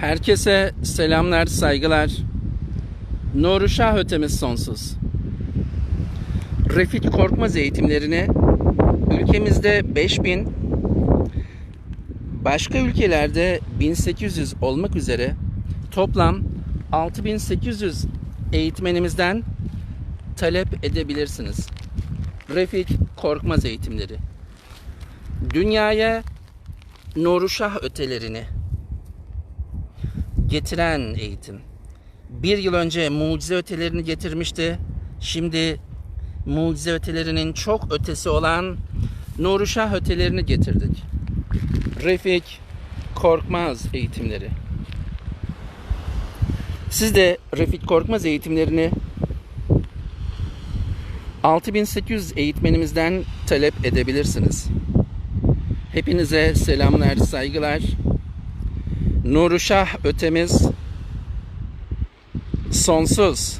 Herkese selamlar, saygılar. Nuru Şah ötemiz sonsuz. Refik Korkmaz eğitimlerini ülkemizde 5000, başka ülkelerde 1800 olmak üzere toplam 6800 eğitmenimizden talep edebilirsiniz. Refik Korkmaz eğitimleri. Dünyaya Nuru Şah ötelerini getiren eğitim. Bir yıl önce mucize ötelerini getirmişti. Şimdi mucize ötelerinin çok ötesi olan Nuru Şah ötelerini getirdik. Refik Korkmaz eğitimleri. Siz de Refik Korkmaz eğitimlerini 6800 eğitmenimizden talep edebilirsiniz. Hepinize selamlar, saygılar. Nuru Şah ötemiz sonsuz.